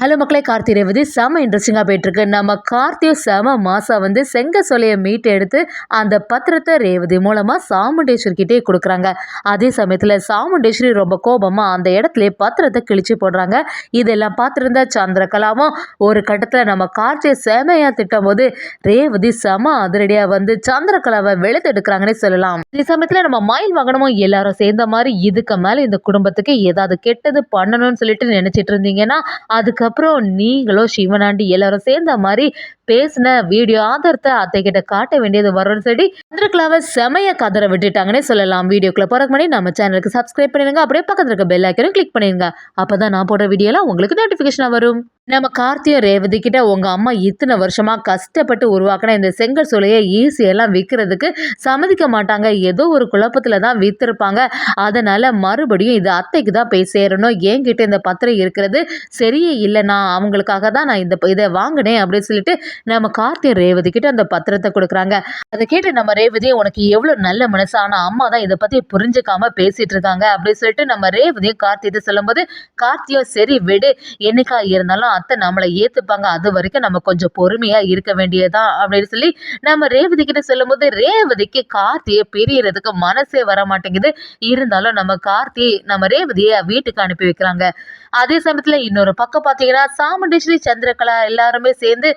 Hello மக்களே கார்த்தி ரேவதி. செம இன்ட்ரெஸ்டிங்காக போயிட்டுருக்கு. நம்ம கார்த்தியும் செம மாதம் வந்து செங்க சொலையை மீட்டு எடுத்து அந்த பத்திரத்தை ரேவதி மூலமாக சாமுண்டேஸ்வரிக்கிட்டே கொடுக்குறாங்க. அதே சமயத்தில் சாமுண்டேஸ்வரி ரொம்ப கோபமாக அந்த இடத்துல பத்திரத்தை கிழிச்சு போடுறாங்க. இதெல்லாம் பார்த்துருந்த சந்திரகலாவும் ஒரு கட்டத்தில் நம்ம கார்த்தியை செமையாக திட்டும் போது ரேவதி செம அதிரடியாக வந்து சந்திரகலாவை வெளுத்தெடுக்கிறாங்கன்னே சொல்லலாம். அதே சமயத்தில் நம்ம மயில் வாகனமும் எல்லாரும் சேர்ந்த மாதிரி இதுக்கு மேலே இந்த குடும்பத்துக்கு ஏதாவது கெட்டது பண்ணணும்னு சொல்லிட்டு நினச்சிட்டு இருந்தீங்கன்னா அதுக்கப்புறம் நீங்களும் சிவனாண்டி எல்லாரும் சேர்ந்த மாதிரி பேசின வீடியோ ஆதாரத்தை அத்தை கிட்ட காட்ட வேண்டியது வரும்னு சொல்லி சந்திரகலாவை செமைய கதரை விட்டுட்டாங்கன்னே சொல்லலாம். வீடியோக்குள்ள போறதுக்கு பண்ணி நம்ம சேனலுக்கு சப்ஸ்கிரைப் பண்ணிடுங்க அப்படியே பக்கத்துல இருக்க பெல் ஐக்கனும் கிளிக் பண்ணிடுங்க அப்போதான் நான் போடுற வீடியோலாம் உங்களுக்கு நோட்டிஃபிகேஷனாக வரும். நம்ம கார்த்தியும் ரேவதி கிட்ட உங்க அம்மா இத்தனை வருஷமா கஷ்டப்பட்டு உருவாக்கின இந்த செங்கல் சோலையை ஈஸியெல்லாம் விற்கிறதுக்கு சம்மதிக்க மாட்டாங்க. ஏதோ ஒரு குழப்பத்துல தான் வித்திருப்பாங்க. அதனால மறுபடியும் இது அத்தைக்கு தான் போய் சேரணும். என்கிட்ட இந்த பத்திரம் இருக்கிறது சரியே இல்லை. நான் அவங்களுக்காக தான் நான் இந்த இதை வாங்கினேன் அப்படின்னு சொல்லிட்டு நம்ம கார்த்தியும் ரேவதி கிட்ட அந்த பத்திரத்தை கொடுக்குறாங்க. அதை கேட்டு நம்ம ரேவதி உனக்கு எவ்வளோ நல்ல மனசு ஆனால் அம்மா தான் இதை பற்றி புரிஞ்சுக்காம பேசிட்டு இருக்காங்க. அப்படின்னு சொல்லிட்டு நம்ம ரேவதியும் கார்த்திகிட்ட சொல்லும்போது கார்த்தியும் சரி விடு. என்னைக்கா இருந்தாலும் அத்தை நம்மளை ஏற்றுப்பாங்க அது வரைக்கும் நம்ம கொஞ்சம் பொறுமையாக இருக்க வேண்டியதான் அப்படின்னு சொல்லி நம்ம ரேவதி கிட்ட சொல்லும்போது ரேவதிக்கு கார்த்தியை பிரியறதுக்கு மனசே வர மாட்டேங்குது. இருந்தாலும் நம்ம கார்த்தி நம்ம ரேவதியை வீட்டுக்கு அனுப்பி வைக்கிறாங்க. அதே சமயத்தில் இன்னொரு பக்கம் பார்த்தீங்கன்னா சாமுண்டேஸ்வரி சந்திரகலா எல்லாருமே சேர்ந்து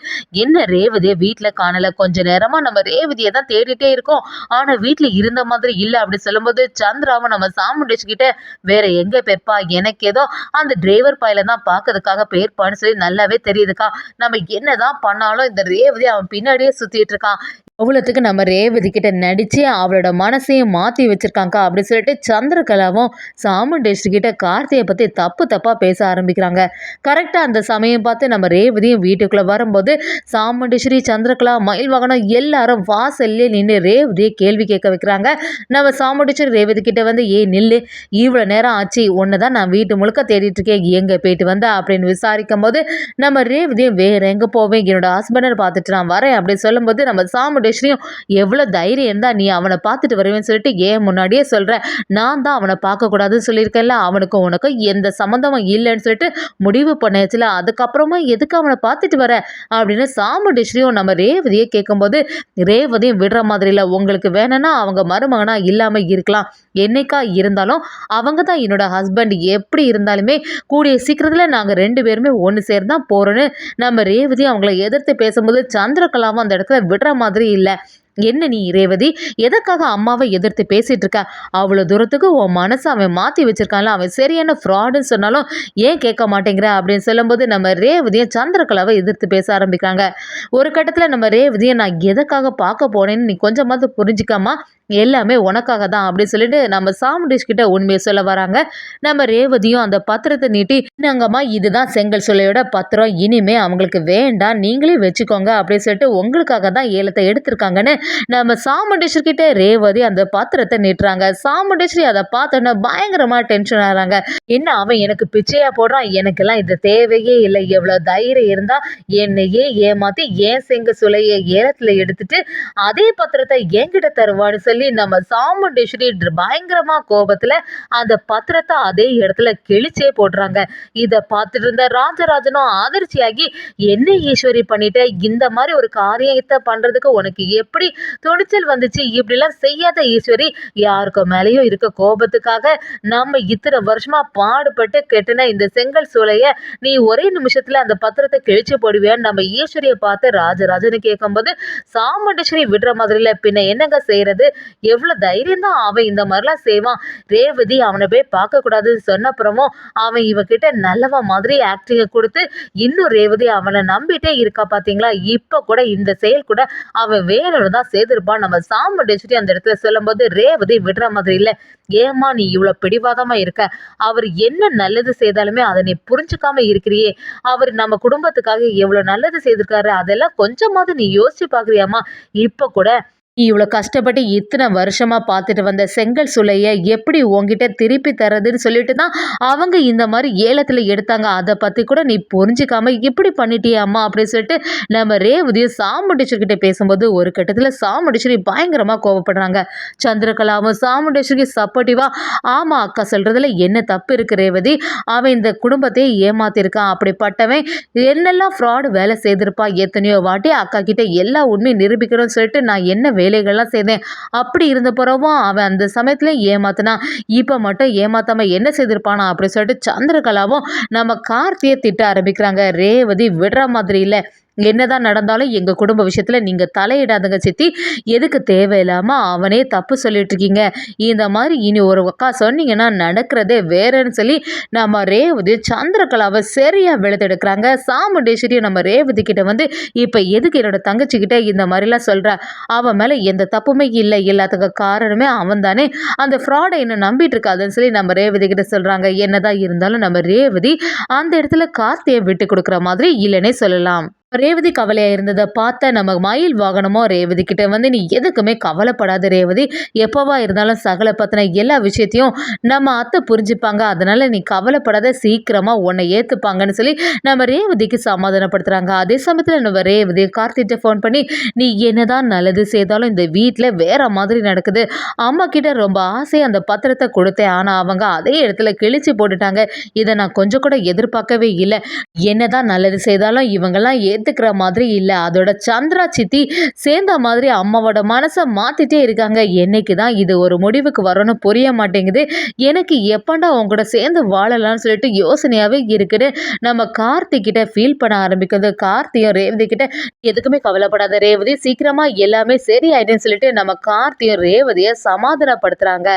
என்ன ரேவதியை வீட்டில் காணலை? கொஞ்ச நேரமாக நம்ம ரேவதியை தான் தேடிட்டே இருக்கோம். ஆனால் வீட்டில் இருந்த மாதிரி இல்லை அப்படி சொல்லும்போது சந்திராவை நம்ம சாமுண்டேஷ் கிட்ட வேற எங்கே போயிருப்பா எனக்கு ஏதோ அந்த டிரைவர் பாயில தான் பார்க்கறதுக்காக போயிருப்பான்னு சொல்லி நல்லாவே தெரியுதுக்கா. நம்ம என்னதான் பண்ணாலும் இந்த ரேவதி அவன் பின்னாடியே சுற்றிட்டு இருக்கான். அவ்வளோத்துக்கு நம்ம ரேவதி கிட்ட நடித்து அவளோட மனசையும் மாற்றி வச்சுருக்காங்கக்கா அப்படின்னு சொல்லிட்டு சந்திரகலாவும் சாமுண்டேஸ்வரி கிட்ட கார்த்தியை பற்றி தப்பு தப்பாக பேச ஆரம்பிக்கிறாங்க. கரெக்டாக அந்த சமயம் பார்த்து நம்ம ரேவதியும் வீட்டுக்குள்ளே வரும்போது சாமுண்டேஸ்வரி சந்திரகலா மயில் வாகனம் எல்லாரும் வாசல்லே நின்று ரேவதியை கேள்வி கேட்க வைக்கிறாங்க. நம்ம சாமுண்டேஸ்வரி ரேவதி கிட்ட வந்து ஏ நில்லு. இவ்வளோ நேரம் ஆச்சு. ஒன்று தான் நான் வீட்டு முழுக்க தேடிட்டு இருக்கேன். எங்கே போயிட்டு வந்த? அப்படின்னு விசாரிக்கும் போது நம்ம ரேவதியும் வேற எங்கே போவேன்? என்னோட ஹஸ்பண்டை பார்த்துட்டு நான் வரேன். அப்படின்னு சொல்லும்போது நம்ம சாமுண்டேஸ்வரியும் எவ்வளோ தைரியம் இருந்தால் நீ அவனை பார்த்துட்டு வருவேன்னு சொல்லிட்டு ஏன் முன்னாடியே சொல்கிறேன் நான் தான் அவனை பார்க்கக்கூடாதுன்னு சொல்லியிருக்கேன்ல அவனுக்கும் உனக்கும் எந்த சம்மந்தமும் இல்லைன்னு சொல்லிட்டு முடிவு பண்ணியாச்சுல அதுக்கப்புறமா எதுக்கு அவனை பார்த்துட்டு வர? அப்படின்னு சாமுண்டேஸ்வரியும் நம்ம ரேவதியை கேட்கும்போது ரேவதியும் விடுற மாதிரி இல்லை உங்களுக்கு வேணும்னா அவங்க மருமகனா இல்லாமல் இருக்கலாம். என்னைக்கா இருந்தாலும் அவங்க தான் என்னோட ஹஸ்பண்ட் எப்படி இருந்தாலுமே கூடிய சீக்கிரத்தில் நாங்கள் ரெண்டு பேருமே ஒன்று சேர்ந்தான் போகிறோன்னு நம்ம ரேவதி அவங்கள எதிர்த்து பேசும்போது சந்திரகலாவும் அந்த இடத்துல விடுற மாதிரி இல்லை. என்ன நீ ரேவதி? எதற்காக அம்மாவை எதிர்த்து பேசிகிட்டு இருக்க? அவ்வளோ தூரத்துக்கு உன் மனசை அவன் மாற்றி வச்சுருக்கான்ல அவன் சரியான ஃப்ராடுன்னு சொன்னாலும் ஏன் கேட்க மாட்டேங்கிற? அப்படின்னு சொல்லும்போது நம்ம ரேவதியை சந்திரகலாவை எதிர்த்து பேச ஆரம்பிக்கிறாங்க. ஒரு கட்டத்தில் நம்ம ரேவதியை நான் எதற்காக பார்க்க போனேன்னு நீ கொஞ்சமாவது புரிஞ்சிக்காமா எல்லாமே உனக்காக தான் அப்படின்னு சொல்லிட்டு நம்ம சாமுண்டேஷ் கிட்ட உண்மையை சொல்ல வராங்க. நம்ம ரேவதியும் அந்த பத்திரத்தை நீட்டி நாங்கம்மா இதுதான் செங்கல் சொல்லையோட பத்திரம். இனிமே அவங்களுக்கு வேண்டாம். நீங்களே வச்சுக்கோங்க. அப்படின்னு சொல்லிட்டு உங்களுக்காக தான் ஏலத்தை எடுத்திருக்காங்கன்னு நம்ம சாமுண்டேஸ்வர் கிட்ட ரேவதி அந்த பத்திரத்தை நீட்டுறாங்க. சாமுண்டேஸ்வரி அதை பார்த்தோன்னா பயங்கரமாக டென்ஷன் ஆகிறாங்க. என்ன அவன் எனக்கு பிச்சையாக போடுறான்? எனக்கெல்லாம் இது தேவையே இல்லை. எவ்வளோ தைரியம் இருந்தால் என்னையே ஏமாற்றி ஏன் செங்க சுலையை ஏலத்தில் எடுத்துட்டு அதே பத்திரத்தை என்கிட்ட தருவான்னு சொல்லி நம்ம சாமுண்டேஸ்வரி பயங்கரமாக கோபத்தில் அந்த பத்திரத்தை அதே இடத்துல கிழிச்சே போடுறாங்க. இதை பார்த்துட்டு இருந்த ராஜராஜனும் அதிர்ச்சியாகி என்ன ஈஸ்வரி பண்ணிட்ட? இந்த மாதிரி ஒரு காரியத்தை பண்ணுறதுக்கு உனக்கு எப்படி துணிச்சல் வந்துச்சு. இப்படிலாம் செய்யாத ஈஸ்வரி யாருக்கோ மேலேயும் இருக்க கோபத்துக்காக நம்ம இத்தனை வருஷமா பாடுபட்டு கெட்டின இந்த செங்கல் சூளைய நீ ஒரே நிமிஷத்துல அந்த பத்திரத்தை கிழிச்சு போடுவியான்னு நம்ம ஈஸ்வரியை பார்த்து ராஜராஜன்னு கேட்கும்போது சாமுண்டேஸ்வரி விடுற மாதிரில பின்ன என்னங்க செய்யறது? எவ்வளோ தைரியம் தான் அவன் இந்த மாதிரிலாம் செய்வான். ரேவதி அவனை போய் பார்க்கக்கூடாதுன்னு சொன்னப்புறமும் அவன் இவகிட்ட நல்லவ மாதிரி ஆக்டிங்கை கொடுத்து இன்னும் ரேவதி அவனை நம்பிட்டே இருக்கா பார்த்தீங்களா இப்போ கூட இந்த செயல் கூட அவன் வேணும்னு தான் செய்திருப்பான் நம்ம சாமுண்டேஸ்வரி அந்த இடத்துல சொல்லும்போது ரேவதி விடுற மாதிரி இல்லை. ஏம்மா நீ இவ்வளோ பிடிவாதமாக இருக்க? அவர் என்ன நல்லது செய்தாலுமே அதை நீ புரிஞ்சுக்காம இருக்கிறியே. அவர் நம்ம குடும்பத்துக்காக எவ்வளோ நல்லது செய்திருக்காரு. அதெல்லாம் கொஞ்சமாவது நீ யோசிச்சு பார்க்குறியாம்மா? இப்போ கூட இவ்வளோ கஷ்டப்பட்டு இத்தனை வருஷமாக பார்த்துட்டு வந்த செங்கல் சூளையை எப்படி உங்ககிட்ட திருப்பி தர்றதுன்னு சொல்லிட்டு தான் அவங்க இந்த மாதிரி ஏலத்தில் எடுத்தாங்க. அதை பற்றி கூட நீ புரிஞ்சிக்காம இப்படி பண்ணிட்டியே அம்மா அப்படின்னு சொல்லிட்டு நம்ம ரேவதியும் சாமுண்டேஸ்வர்கிட்ட பேசும்போது ஒரு கட்டத்தில் சாமுண்டேஸ்வரி பயங்கரமாக கோவப்படுறாங்க. சந்திரகலாவும் சாமுண்டேஸ்வரிக்கு சப்போர்ட்டிவாக ஆமாம் அக்கா சொல்கிறதுல என்ன தப்பு இருக்கு ரேவதி? அவன் இந்த குடும்பத்தையே ஏமாத்திருக்கான். அப்படிப்பட்டவன் என்னெல்லாம் ஃப்ராடு வேலை செய்திருப்பான். எத்தனையோ வாட்டி அக்கா கிட்ட எல்லா உண்மையும் நிரூபிக்கிறோன்னு சொல்லிட்டு நான் என்ன வேலைகள்லாம் செய்தேன் அப்படி இருந்த பிறவும் அவன் அந்த சமயத்துல ஏமாத்தினான் இப்போ மட்டும் ஏமாத்தாம என்ன செய்திருப்பானா அப்படி சொல்லிட்டு சந்திரகலாவும் நம்ம கார்த்தியை திட்ட ஆரம்பிக்கிறாங்க. ரேவதி விடுற மாதிரி இல்லை. என்னதான் நடந்தாலும் எங்கள் குடும்ப விஷயத்தில் நீங்கள் தலையிடாதுங்க சித்தி. எதுக்கு தேவையில்லாமல் அவனே தப்பு சொல்லிட்டு இருக்கீங்க இந்த மாதிரி இனி ஒரு அக்கா சொன்னீங்கன்னா நடக்கிறதே வேறன்னு சொல்லி நம்ம ரேவதி சந்திரகலாவை சரியாக வெளுத்தெடுக்கிறாங்க. சாமுண்டேஸ்வரியும் நம்ம ரேவதி கிட்ட வந்து இப்போ எதுக்கு என்னோட தங்கச்சிக்கிட்ட இந்த மாதிரிலாம் சொல்கிறா அவன் மேலே எந்த தப்புமே இல்லை. எல்லாத்துக்கு காரணமே அவன் தானே அந்த ஃப்ராடை என்ன நம்பிட்டு இருக்காதுன்னு சொல்லி நம்ம ரேவதி கிட்ட சொல்கிறாங்க என்னதான் இருந்தாலும் நம்ம ரேவதி அந்த இடத்துல கார்த்தியை விட்டு கொடுக்குற மாதிரி இல்லைன்னே சொல்லலாம். ரேவதி கவலையாக இருந்ததை பார்த்த நம்ம மயில் வாகனமோ ரேவதி கிட்ட வந்து நீ எதுக்குமே கவலைப்படாத ரேவதி. எப்போவா இருந்தாலும் சகலை பற்றின எல்லா விஷயத்தையும் நம்ம அத்தை புரிஞ்சுப்பாங்க. அதனால நீ கவலைப்படாத சீக்கிரமாக உன்னை ஏற்றுப்பாங்கன்னு சொல்லி நம்ம ரேவதிக்கு சமாதானப்படுத்துகிறாங்க அதே சமயத்தில் நம்ம ரேவதி கார்த்திகிட்ட ஃபோன் பண்ணி நீ என்னதான் நல்லது செய்தாலும் இந்த வீட்டில் வேற மாதிரி நடக்குது. அம்மா கிட்ட ரொம்ப ஆசை அந்த பத்திரத்தை கொடுத்தேன். ஆனால் அவங்க அதே இடத்துல கிழிச்சு போட்டுட்டாங்க. இதை நான் கொஞ்சம் கூட எதிர்பார்க்கவே இல்லை. என்னதான் நல்லது செய்தாலும் இவங்கெல்லாம் ஏற்றுக்கிற மாதிரி இல்லை. அதோட சந்திரா சித்தி சேர்ந்த மாதிரி அம்மாவோட மனசை மாற்றிட்டே இருக்காங்க. என்னைக்கு தான் இது ஒரு முடிவுக்கு வரும்னு புரிய மாட்டேங்குது. எனக்கு எப்பண்டா உங்க கூட சேர்ந்து வாழலாம்னு சொல்லிட்டு யோசனையாகவே இருக்குது. நம்ம கார்த்திக் கிட்ட ஃபீல் பண்ண ஆரம்பிக்கிறது கார்த்தியும் ரேவதி கிட்ட எதுக்குமே கவலைப்படாத ரேவதி சீக்கிரமா எல்லாமே சரியாயிடுன்னு சொல்லிட்டு நம்ம கார்த்தியும் ரேவதியை சமாதானப்படுத்துறாங்க.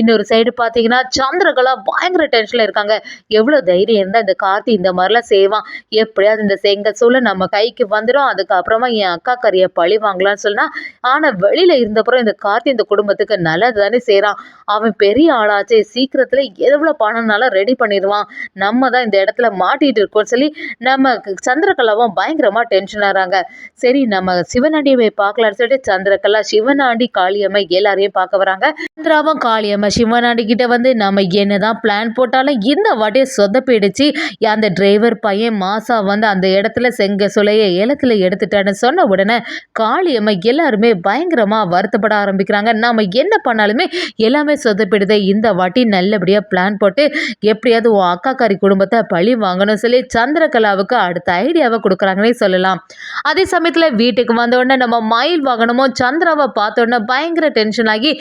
இன்னொரு சைடு பார்த்தீங்கன்னா சந்திரகலா பயங்கர டென்ஷன்ல இருக்காங்க. எவ்வளோ தைரியம் இருந்தால் இந்த கார்த்தி இந்த மாதிரிலாம் செய்வான். எப்படியாவது இந்த செங்கல் சூழல் நம்ம கைக்கு வந்துடும் அதுக்கப்புறமா என் அக்கா கறியை பழி வாங்கலாம்னு சொன்னால் ஆனால் வெளியில் இருந்தப்புறம் இந்த கார்த்தி இந்த குடும்பத்துக்கு நல்லது தானே செய்கிறான் அவன் பெரிய ஆளாச்சே. சீக்கிரத்தில் எவ்வளோ பணம்னாலும் ரெடி பண்ணிடுவான். நம்ம தான் இந்த இடத்துல மாட்டிகிட்டு இருக்கோம்னு சொல்லி நம்ம சந்திரகலாவும் பயங்கரமாக டென்ஷன் ஆகிறாங்க. சரி நம்ம சிவனாண்டியை பார்க்கலான்னு சொல்லிட்டு சந்திரகலா சிவனாண்டி காளியம்மை எல்லாரையும் பார்க்க வராங்க. சந்திராவும் காளியம்மை சிவனாண்டி கிட்ட வந்து நம்ம என்னதான் பிளான் போட்டாலும் இந்த வாட்டியை சொதப்பிடுச்சு. அந்த டிரைவர் பையன் மாசா வந்து அந்த இடத்துல செங்க சுலையை ஏலத்தில் எடுத்துட்டான்னு சொன்ன உடனே காளியம்மை எல்லாருமே பயங்கரமாக வருத்தப்பட ஆரம்பிக்கிறாங்க. நாம் என்ன பண்ணாலுமே எல்லாமே சொதப்பிடுது. இந்த வாட்டி நல்லபடியாக பிளான் போட்டு எப்படியாவது உன் அக்காக்காரி குடும்பத்தை பழி வாங்கணும் சொல்லி சந்திரகலாவுக்கு அடுத்த ஐடியாவை கொடுக்குறாங்கன்னே சொல்லலாம். அதே சமயத்தில் வீட்டுக்கு வந்த உடனே நம்ம மயில் வாங்கணுமோ சந்திராவை பார்த்த உடனே பயங்கர டென்ஷன் ஆகி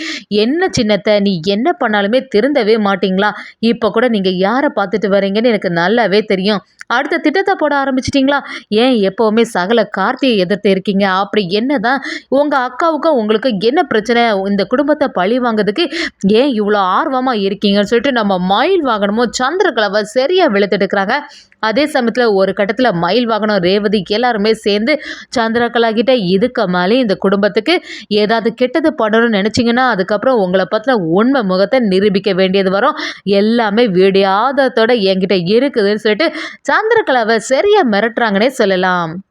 என்ன சின்னத்தை நீ என்ன பண்ணாலுமே திருந்தவே மாட்டிங்களா? இப்போ கூட நீங்கள் யாரை பார்த்துட்டு வரீங்கன்னு எனக்கு நல்லாவே தெரியும். அடுத்த திட்டத்தை போட ஆரம்பிச்சிட்டிங்களா? ஏன் எப்போவுமே சகல கார்த்தியை எதிர்த்து இருக்கீங்க. அப்படி என்ன தான் உங்கள் அக்காவுக்கும் உங்களுக்கு என்ன பிரச்சனை? இந்த குடும்பத்தை பழி வாங்கிறதுக்கு ஏன் இவ்வளோ ஆர்வமாக இருக்கீங்கன்னு சொல்லிட்டு நம்ம மயில் வாகனமும் சந்திரகலவை சரியாக வெளுத்தெடுக்கிறாங்க அதே சமயத்தில் ஒரு கட்டத்தில் மயில் வாகனம் ரேவதி எல்லாருமே சேர்ந்து சந்திரகலா கிட்ட இதுக்கு மேலே இந்த குடும்பத்துக்கு ஏதாவது கெட்டது பண்ணணும்னு நினச்சிங்கன்னா அதுக்கப்புறம் உங்களை பற்றின உண்மை முகத்தை நிரூபிக்க வேண்டியது வரும். எல்லாமே விடியாதத்தோட என்கிட்ட இருக்குதுன்னு சொல்லிட்டு சந்திரகலாவை சரியாக மிரட்டுறாங்கன்னே சொல்லலாம். Um,